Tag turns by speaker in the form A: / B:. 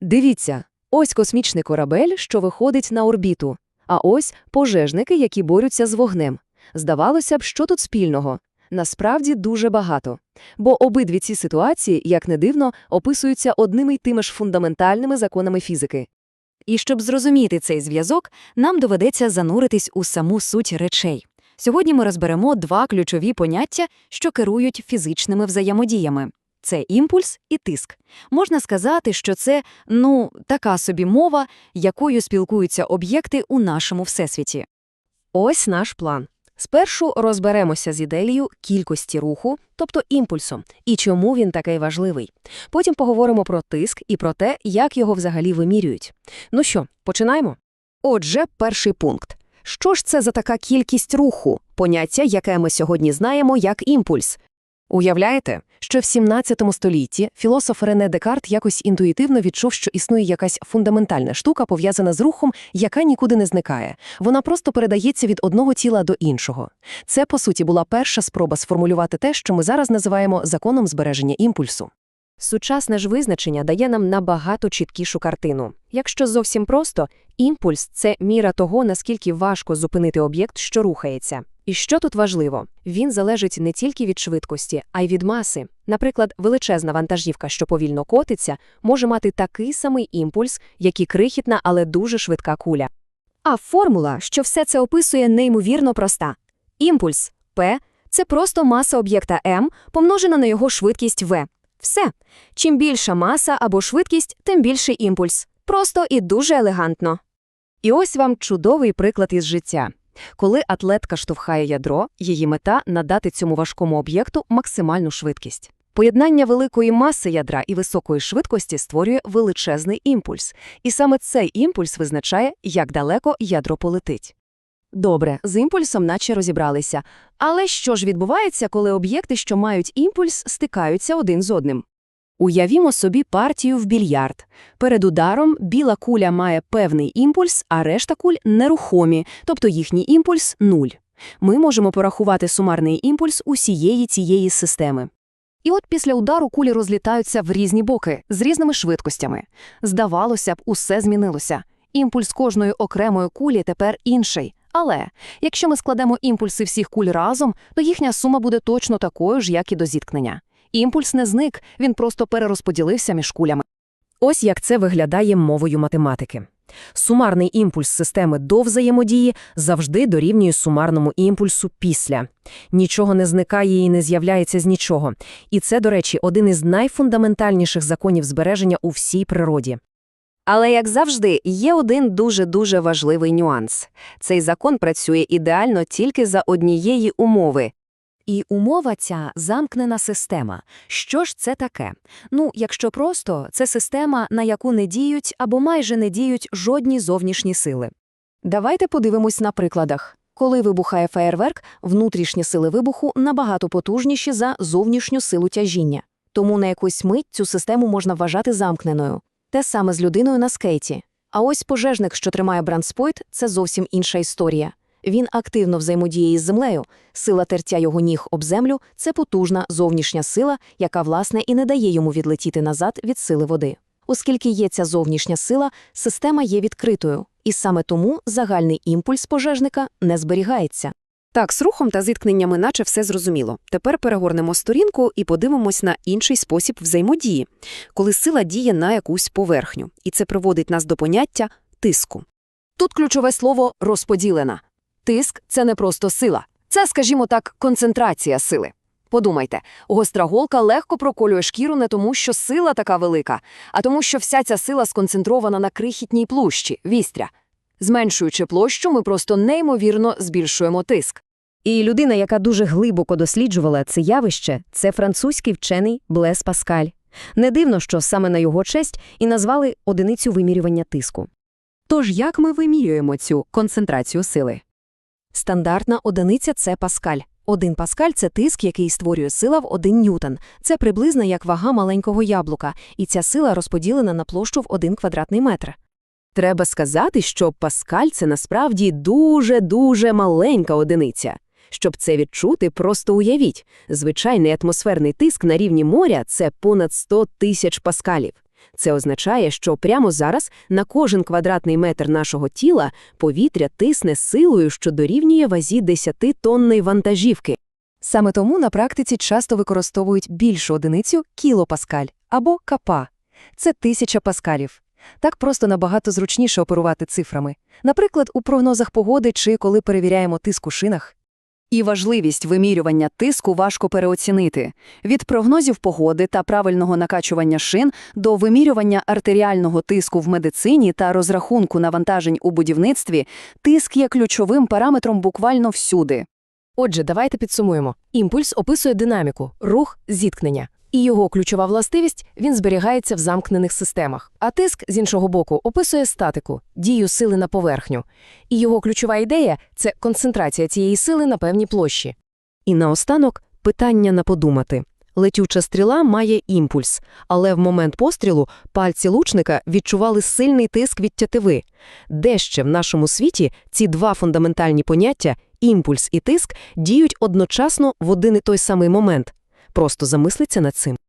A: Дивіться, ось космічний корабель, що виходить на орбіту, а ось пожежники, які борються з вогнем. Здавалося б, що тут спільного? Насправді дуже багато. Бо обидві ці ситуації, як не дивно, описуються одними й тими ж фундаментальними законами фізики.
B: І щоб зрозуміти цей зв'язок, нам доведеться зануритись у саму суть речей. Сьогодні ми розберемо два ключові поняття, що керують фізичними взаємодіями. Це імпульс і тиск. Можна сказати, що це, ну, така собі мова, якою спілкуються об'єкти у нашому всесвіті.
A: Ось наш план. Спершу розберемося з ідеєю кількості руху, тобто імпульсом, і чому він такий важливий. Потім поговоримо про тиск і про те, як його взагалі вимірюють. Ну що, починаємо? Отже, перший пункт. Що ж це за така кількість руху, поняття, яке ми сьогодні знаємо як імпульс? Уявляєте, що в 17 столітті філософ Рене Декарт якось інтуїтивно відчув, що існує якась фундаментальна штука, пов'язана з рухом, яка нікуди не зникає. Вона просто передається від одного тіла до іншого. Це, по суті, була перша спроба сформулювати те, що ми зараз називаємо законом збереження імпульсу. Сучасне ж визначення дає нам набагато чіткішу картину. Якщо зовсім просто, імпульс це міра того, наскільки важко зупинити об'єкт, що рухається. І що тут важливо? Він залежить не тільки від швидкості, а й від маси. Наприклад, величезна вантажівка, що повільно котиться, може мати такий самий імпульс, як і крихітна, але дуже швидка куля. А формула, що все це описує, неймовірно проста. Імпульс P – це просто маса об'єкта М, помножена на його швидкість V. Все. Чим більша маса або швидкість, тим більший імпульс. Просто і дуже елегантно. І ось вам чудовий приклад із життя. Коли атлетка штовхає ядро, її мета – надати цьому важкому об'єкту максимальну швидкість. Поєднання великої маси ядра і високої швидкості створює величезний імпульс. І саме цей імпульс визначає, як далеко ядро полетить. Добре, з імпульсом наче розібралися. Але що ж відбувається, коли об'єкти, що мають імпульс, стикаються один з одним? Уявімо собі партію в більярд. Перед ударом біла куля має певний імпульс, а решта куль нерухомі, тобто їхній імпульс – нуль. Ми можемо порахувати сумарний імпульс усієї цієї системи. І от після удару кулі розлітаються в різні боки, з різними швидкостями. Здавалося б, усе змінилося. Імпульс кожної окремої кулі тепер інший. Але якщо ми складемо імпульси всіх куль разом, то їхня сума буде точно такою ж, як і до зіткнення. Імпульс не зник, він просто перерозподілився між кулями. Ось як це виглядає мовою математики. Сумарний імпульс системи до взаємодії завжди дорівнює сумарному імпульсу після. Нічого не зникає і не з'являється з нічого. І це, до речі, один із найфундаментальніших законів збереження у всій природі. Але, як завжди, є один дуже-дуже важливий нюанс. Цей закон працює ідеально тільки за однієї умови. І умова ця – замкнена система. Що ж це таке? Ну, якщо просто, це система, на яку не діють або майже не діють жодні зовнішні сили. Давайте подивимось на прикладах. Коли вибухає феєрверк, внутрішні сили вибуху набагато потужніші за зовнішню силу тяжіння. Тому на якусь мить цю систему можна вважати замкненою. Те саме з людиною на скейті. А ось пожежник, що тримає бранспойт, це зовсім інша історія. Він активно взаємодіє із землею. Сила тертя його ніг об землю це потужна зовнішня сила, яка, власне, і не дає йому відлетіти назад від сили води. Оскільки є ця зовнішня сила, система є відкритою, і саме тому загальний імпульс пожежника не зберігається. Так, з рухом та зіткненнями наче все зрозуміло. Тепер перегорнемо сторінку і подивимось на інший спосіб взаємодії, коли сила діє на якусь поверхню, і це приводить нас до поняття тиску. Тут ключове слово розподілена. Тиск це не просто сила, це, скажімо так, концентрація сили. Подумайте, гостра голка легко проколює шкіру не тому, що сила така велика, а тому, що вся ця сила сконцентрована на крихітній площі вістря. Зменшуючи площу, ми просто неймовірно збільшуємо тиск. І людина, яка дуже глибоко досліджувала це явище, це французький вчений Блес Паскаль. Не дивно, що саме на його честь і назвали одиницю вимірювання тиску. Тож як ми вимірюємо цю концентрацію сили? Стандартна одиниця це паскаль. Один паскаль це тиск, який створює сила в один ньютон. Це приблизно як вага маленького яблука, і ця сила розподілена на площу в один квадратний метр. Треба сказати, що паскаль це насправді дуже-дуже маленька одиниця. Щоб це відчути, просто уявіть. Звичайний атмосферний тиск на рівні моря – це понад 100 тисяч паскалів. Це означає, що прямо зараз на кожен квадратний метр нашого тіла повітря тисне силою, що дорівнює вазі 10-тонної вантажівки.
C: Саме тому на практиці часто використовують більшу одиницю кілопаскаль або капа. Це тисяча паскалів. Так просто набагато зручніше оперувати цифрами. Наприклад, у прогнозах погоди чи коли перевіряємо тиск у шинах.
B: І важливість вимірювання тиску важко переоцінити. Від прогнозів погоди та правильного накачування шин до вимірювання артеріального тиску в медицині та розрахунку навантажень у будівництві, тиск є ключовим параметром буквально всюди.
D: Отже, давайте підсумуємо. Імпульс описує динаміку, рух, зіткнення. І його ключова властивість – він зберігається в замкнених системах. А тиск, з іншого боку, описує статику, дію сили на поверхню. І його ключова ідея – це концентрація цієї сили на певній площі.
A: І наостанок питання на подумати. Летюча стріла має імпульс, але в момент пострілу пальці лучника відчували сильний тиск від тятиви. Де ще в нашому світі ці два фундаментальні поняття – імпульс і тиск – діють одночасно в один і той самий момент? Просто замислиться над цим.